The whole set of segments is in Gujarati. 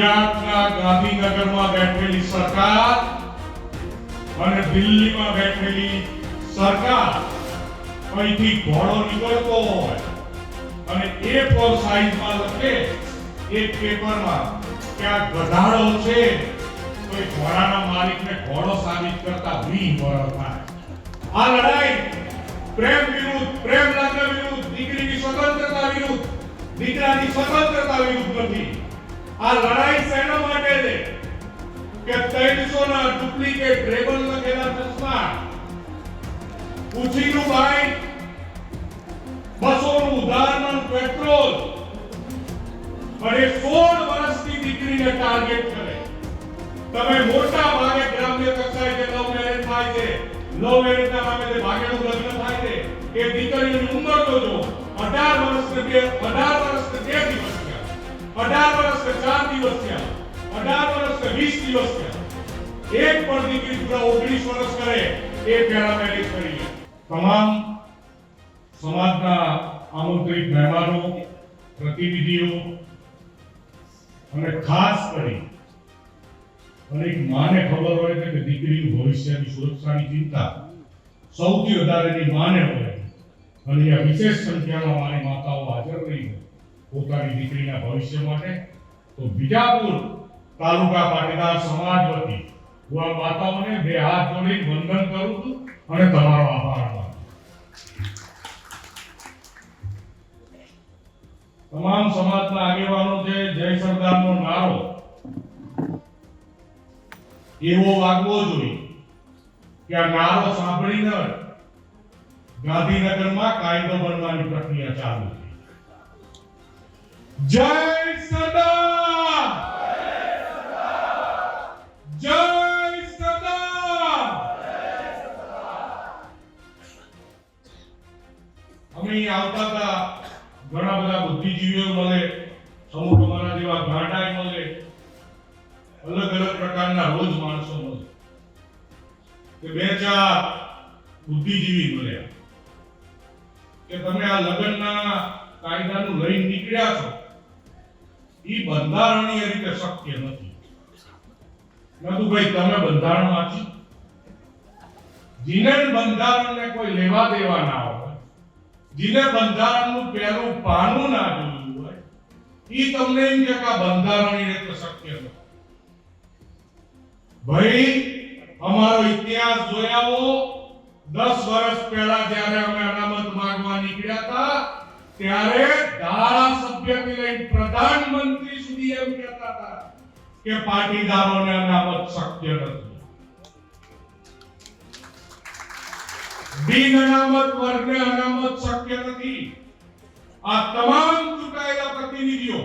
ગુજરાતના ગાંધીનગરમાં બેઠેલી સરકાર અને દિલ્હીમાં બેઠેલી સરકાર અહીંથી ઘોડો નીકળતો હોય અને એ ફોર સાઈઝમાં લખે એક પેપરમાં કે ગધાડો છે, તો એ ઘોડાના માલિકને ઘોડો સાબિત કરતા વી વર્ષ થાય. આ લડાઈ પ્રેમ વિરુદ્ધ પ્રેમ લગ્ન વિરુદ્ધ, દીકરીની સ્વતંત્રતા વિરુદ્ધ, દીકરાની સ્વતંત્રતા વિરુદ્ધ નથી. આ લડાઈ શેના માટે છે? કે ત્રણસો ના ડુપ્લિકેટ રેબલ લખેલા ચશ્મા, ઉછીનું બાઈક બસો નું ઉદાહરણ, પેટ્રોલ, અને સોળ વર્ષની દીકરીને ટાર્ગેટ કરે. તમે મોટા ભાગે ગ્રામ્ય કક્ષાએ જે લવ મેરેજ થાય છે, લવ મેરેજ ના નામે જે ભાગેનું લગ્ન થાય છે, એ દીકરીની ઉંમર તો જો 18 વર્ષ કે બે 18 વર્ષ કે દિવસ. 18 વર્ષ કે ચાર દિવસ થયા. 18 વર્ષ કે વીસ દિવસ થયા. એક પણ દીકરી પૂરા 19 વર્ષ કરે, એ પેરામેડિક કરી તમામ સમાજના આમંત્રિત મહેમાનો, પ્રતિનિધિઓ અને ખાસ કરી અને એક માને ખબર હોય કે દીકરીનું ભવિષ્યની સુરક્ષાની ચિંતા સૌથી વધારેની માને હોય અને આ વિશેષ સંખ્યામાં મારી માતાઓ હાજર રહી હોય. પોતાની દીકરીના ભવિષ્ય માટે. તો બીજાપુર તાલુકા પાટીદાર સમાજ વતી હું આ માતાઓને બે હાથ જોડી વંદન કરું છું અને તમારો આભાર. તમામ સમાજના આગેવાનો છે, જય સરદારનો નારો. એવો વાગવો જોઈએ કે આ નારો સાંભળીને ગાંધીનગરમાં કાયદો બનવાની પ્રક્રિયા ચાલુ છે. જય સરદાર જય સરદાર અમે આવતા હતા. ઘણા બધા બુદ્ધિજીવીઓ મળે અમુક અમારા જેવા ગાંડાઈ મળે, અલગ અલગ પ્રકારના રોજ માણસો મળે. કે બે ચાર બુદ્ધિજીવી મળ્યા. કે તમે આ લગ્નના કાયદાનું લઈ નીકળ્યા છો? એ બંધારણીય રીતે શક્ય નથી. નથુભાઈ તમે બંધારણ વાંચ્યું જીને બંધારણને કોઈ લેવા દેવા ના હોય, જીને બંધારણનું પહેલું પાનું ના જોયું હોય એ તમને એમ કે આ રીતે શક્ય નથી. ભાઈ, અમારો ઇતિહાસ જોયાવો દસ વર્ષ પહેલા જ્યારે અમે અનામત માંગવા નીકળ્યા હતા, ત્યારે ધારાસભ્યથી કે પાટીદારોને અનામત શક્ય નથી. બિન અનામત વર્ગને અનામત શક્ય નથી. આ તમામ ચૂંટાયેલા પ્રતિનિધિઓ,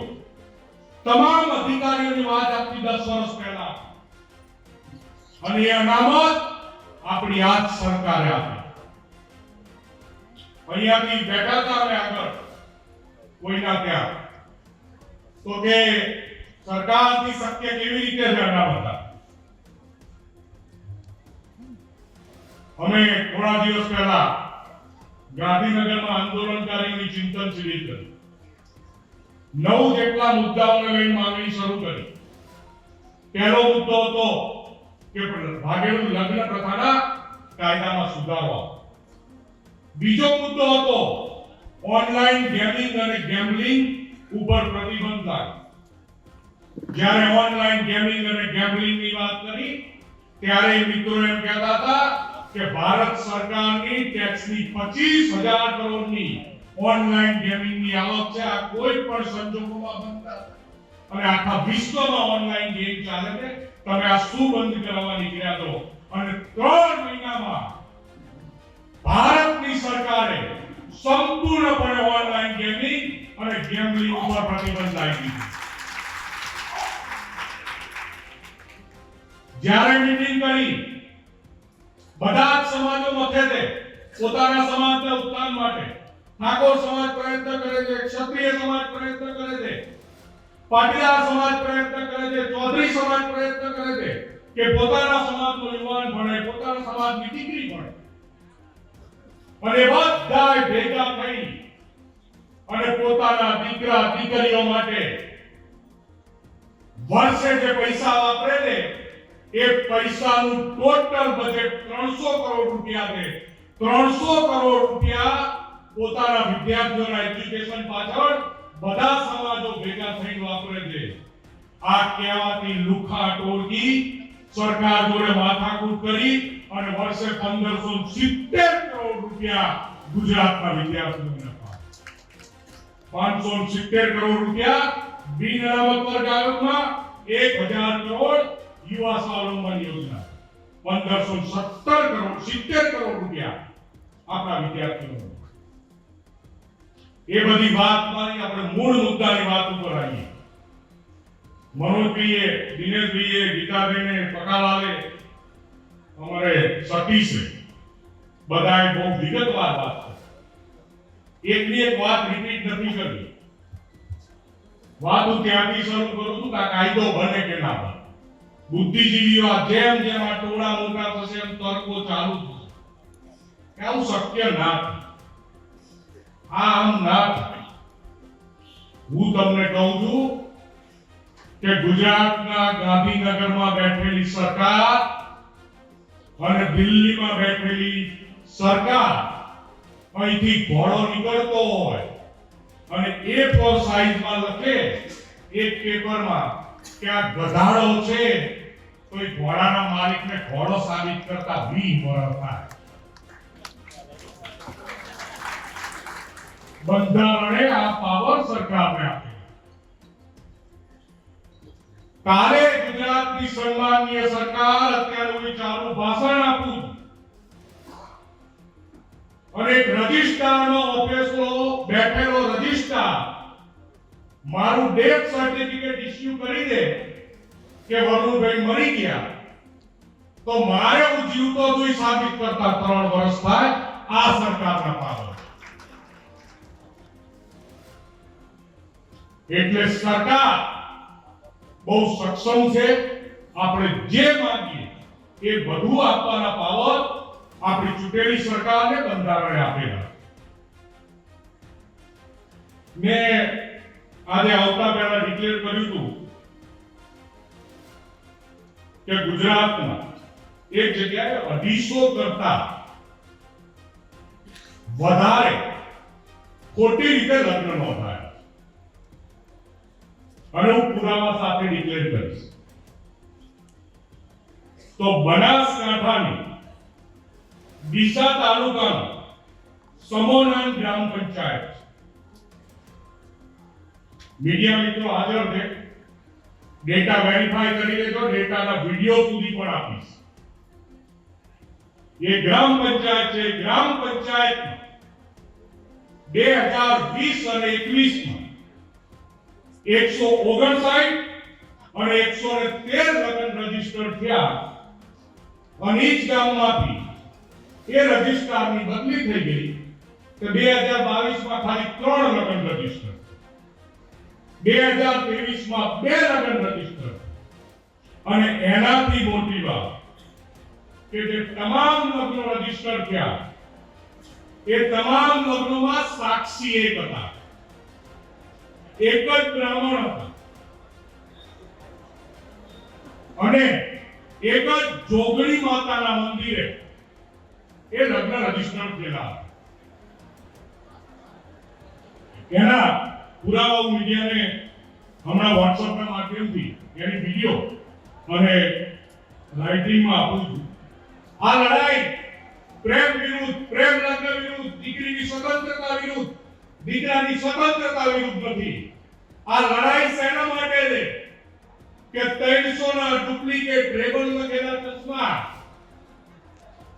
તમામ અધિકારીઓની વાત આપતી 10 વર્ષ પહેલા. અને એ અનામત આપણી આ જ સરકારે આપી. અહીંયાથી બેઠા હતા આગળ, કોઈના ત્યાં. તો કે સરકારથી શક્ય કેવી રીતે છે અનામત અમે થોડા દિવસ પહેલા ગાંધીનગરમાં આંદોલનકારીની ચિંતન શિબિર કરી નવ જેટલા મુદ્દાઓને લઈને માંગણી શરૂ કરી. પહેલો મુદ્દો હતો કે ભાગેલું લગ્ન પ્રથાના કાયદામાં સુધારો બીજો મુદ્દો હતો ઓનલાઈન ગેમિંગ અને ગેમ્બલિંગ ઉપર પ્રતિબંધ થાય જ્યારે ઓનલાઈન ગેમિંગ અને ગેમ્બલિંગની વાત કરી, ત્યારે મિત્રો એમ કહેતા હતા કે ભારત સરકારની ટેક્સની 25000 કરોડની ઓનલાઈન ગેમિંગની આવક છે. આ કોઈ પણ સંજોગોમાં બનતા અને આખા વિશ્વમાં ઓનલાઈન ગેમ ચાલે છે. તમે આ શું બંધ કરાવવા નીકળ્યા છો. અને ત્રણ મહિનામાં ભારતની સરકારે સંપૂર્ણપણે ઓનલાઈન ગેમિંગ અને ગેમ્બલિંગ ઉપર પ્રતિબંધ લાવી દીધો. જ્યારે મીટિંગ કરી, બધા જ સમાજો મથે પોતાના સમાજના ઉત્થાન માટે. ઠાકોર સમાજ પ્રયત્ન કરે છે, ક્ષત્રિય સમાજ પ્રયત્ન કરે છે, પાટીદાર સમાજ પ્રયત્ન કરે છે, ચૌધરી સમાજ પ્રયત્ન કરે છે કે પોતાના સમાજનો યુવાન ભણે, પોતાના સમાજની દીકરી ભણે. અને બધા ભેગા થઈ અને પોતાના દીકરા, દીકરીઓ માટે વર્ષે જે પૈસા વાપરે ને એ પૈસાનું ટોટલ બજેટ ત્રણસો કરોડ રૂપિયા છે. ત્રણસો કરોડ રૂપિયા પોતાના વિદ્યાર્થીઓના એજ્યુકેશન પાછળ બધા સમાજો ભેગા થઈને વાપરે છે. આ કહેવાતી લુખા ટોળકી સરકાર જોડે માથાકૂટ કરી અને વર્ષે પંદરસો સિત્તેર કરોડ રૂપિયા ગુજરાતના વિદ્યાર્થીઓને આપે પાંચસો સિત્તેર કરોડ રૂપિયા બિન અનામત વર્ગ આયોગમાં એક હજાર કરોડ યુવા સ્વાવલંબન યોજના. પંદરસો સત્તર કરોડ, સિત્તેર કરોડ રૂપિયા આપણા વિદ્યાર્થીઓ એ બધી વાત મારી આપણે મૂળ મુદ્દાની વાત ઉપર આવીએ. મનોજભાઈએ, દિનેશભાઈએ, ગીતાબેને પકાલાલે અમારે સતીશે બધાએ બહુ વિગતવાર વાત કરી. એકની એક વાત રિપીટ નથી કરી વાત હું ત્યાંથી શરૂ કરું છું કે કાયદો બને કે ના બને. બુદ્ધિજીવીઓ જેમ જેમ આ ટોળા મોટા થશે એમ તર્કો ચાલુ થશે. આવું શક્ય ના આ આમ ના હું તમને કહું છું કે ગુજરાતના ગાંધીનગરમાં બેઠેલી સરકાર અને દિલ્હીમાં બેઠેલી સરકાર અહીંથી ઘોડો નીકળતો હોય અને એ ફોર સાઈઝમાં લખે એક પેપરમાં કે આ ગધાડો છે, તો ઘોડાના માલિકને ઘોડો સાબિત કરતા વી વર્ષ થાય. બંધારણે આ પાવર સરકારને આપે. તારે ગુજરાતની સન્માનીય સરકાર અત્યારે વિચારનું ભાષણ આપું અને રજિસ્ટ્રારનો ઓફિસનો બેઠેલો મારું ડેથ સર્ટિફિકેટ ઇસ્યુ કરી દે કે વરુણભાઈ મરી ગયા, તો મારે હું જીવતો જોઈ સાબિત કરતા ત્રણ વર્ષ થાય આ સરકારના પાવર. એટલે સરકાર બહુ સક્ષમ છે, આપણે જે માંગીએ એ બધું આપવાના પાવર આપણી ચૂંટેલી સરકારને બંધારણે આપેલા. મેં આજે આવતા પહેલા ડિક્લેર કર્યું હતું કે ગુજરાતમાં એક જગ્યાએ અઢીસો કરતા વધારે ખોટી રીતે લગ્ન નોંધાયા. અને હું પુરાવા સાથે ડિક્લેર કરીશ. તો બનાસકાંઠાની ડીસા તાલુકાનું સમોનાન ગ્રામ પંચાયત મીડિયા મિત્રો, હાજર છે. ડેટા વેરીફાઈ કરી લેજો ડેટાના વીડિયો સુધી પણ આપીશ. એ ગ્રામ પંચાયત છે, ગ્રામ પંચાયત બે હજાર વીસ અને એકવીસમાં એકસો ઓગણસાઠ અને એકસો ને તેર લગ્ન રજિસ્ટર થયા. અને ઈ જ ગામમાંથી એ રજીસ્ટ્રારની બદલી થઈ ગઈ કે બે હજાર બાવીસમાં ખાલી ત્રણ લગ્ન રજિસ્ટર અને સાક્ષી એક હતા. એક જ બ્રાહ્મણ હતા. અને એક જ જોગણી માતાના મંદિરે એ લગ્ન રજિસ્ટર થયેલા. એના પુરાવા હું મીડિયાને હમણાં વોટ્સઅપના માધ્યમથી એની વીડિયો અને રાઇટિંગમાં આપું છું. આ લડાઈ પ્રેમ વિરુદ્ધ, પ્રેમ લગ્ન વિરુદ્ધ, દીકરીની સ્વતંત્રતા વિરુદ્ધ, દીકરાની સ્વતંત્રતા વિરુદ્ધ નથી. આ લડાઈ શેના માટે છે? કે 300 ના ડુપ્લિકેટ લેબલ લખેલા ચશ્મા,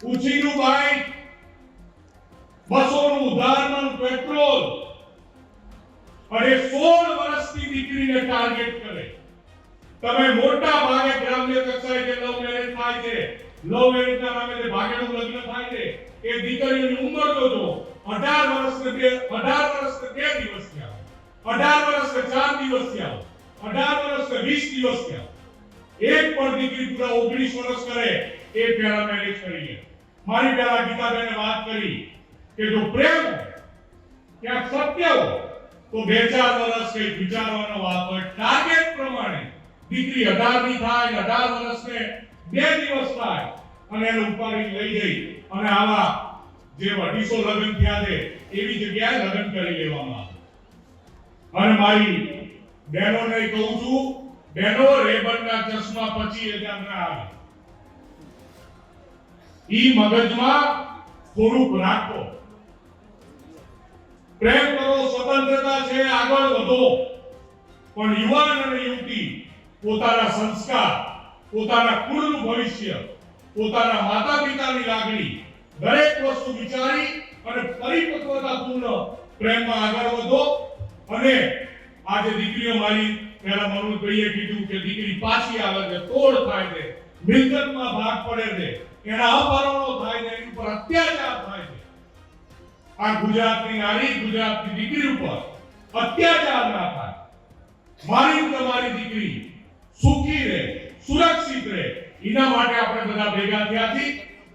ઉછીનું બાઈક બસોનું ઉદાહરણ પેટ્રોલ અને સોળ વર્ષની દીકરીને ટાર્ગેટ કરે. તમે મોટા ભાગે ગ્રામ્ય કક્ષાએ જે લવ મેરેજ થાય છે લવ મેરેજના નામે જે ભાગેડું લગ્ન થાય છે, એ દીકરીની ઉંમર જોજો 18 વર્ષ ને બે 18 વર્ષ બે દિવસ થયા 18 વર્ષ ચાર દિવસ થયા 18 વર્ષ 20 દિવસ થયા એક પણ દીકરી પૂરા 19 વર્ષ કરે, એ પહેલા મેરેજ કરી મારી પહેલા ગીતાબેને વાત કરી કે જો પ્રેમ ક્યાંક સત્ય હોય તો બે ચાર વર્ષ કઈ વિચારવાનો વાપર ટાર્ગેટ પ્રમાણે દીકરી 18 ની થાય, અઢાર વર્ષને બે દિવસ થાય અને એને ઉપાડી લઈ જઈ અને આવા જે અઢીસો લગ્ન થયા છે, એવી જગ્યાએ લગ્ન કરી લેવામાં આવે. અને મારી બહેનોને કહું છું, બહેનો રેબનના ચશ્મા પછી હજાર ના આવે. ઈ મગજમાં થોડુંક રાખો. પ્રેમ કરો, સ્વતંત્રતા છે, આગળ વધો. પણ યુવાન અને યુવતી, પોતાના સંસ્કાર, પોતાના કુળનું ભવિષ્ય, પોતાના માતા પિતાની લાગણી, દરેક વસ્તુ વિચારી અને પરિપક્વતાપૂર્ણ પ્રેમમાં આગળ વધો. અને આજે દીકરીઓ મારી, પહેલા મનોજભાઈએ કીધું કે દીકરી પાછી આવે છે તોડ થાય છે, મિલકતમાં ભાગ પડે છે, એના અપહરણો થાય છે, એની ઉપર અત્યાચાર થાય આ ગુજરાતની નારી, ગુજરાતની દીકરી ઉપર અત્યાચાર ના થાય. મારી તમારી દીકરી સુખી રહે, સુરક્ષિત રહે. એના માટે આપણે બધા ભેગા થયા છીએ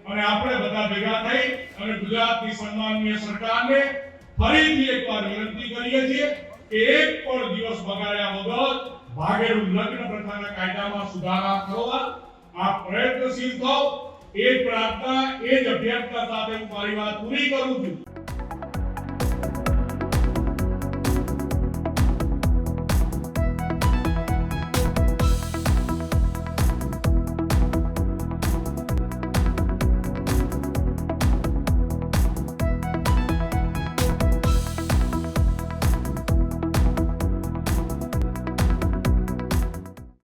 અને આપણે બધા ભેગા થઈ અને ગુજરાતની સન્માનીય સરકારને ફરીથી એકવાર વિનંતી કરીએ છીએ કે એક પણ દિવસ બગાડ્યા વગર ભાગેડું લગ્ન પ્રથાના કાયદામાં સુધારા કરવા. આ પ્રયત્નશીલ થાવ એ પ્રાર્થના, એ જ અભ્યર્થના સાથે હું મારી વાત પૂરી કરું છું.